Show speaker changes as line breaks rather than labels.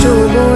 শুনো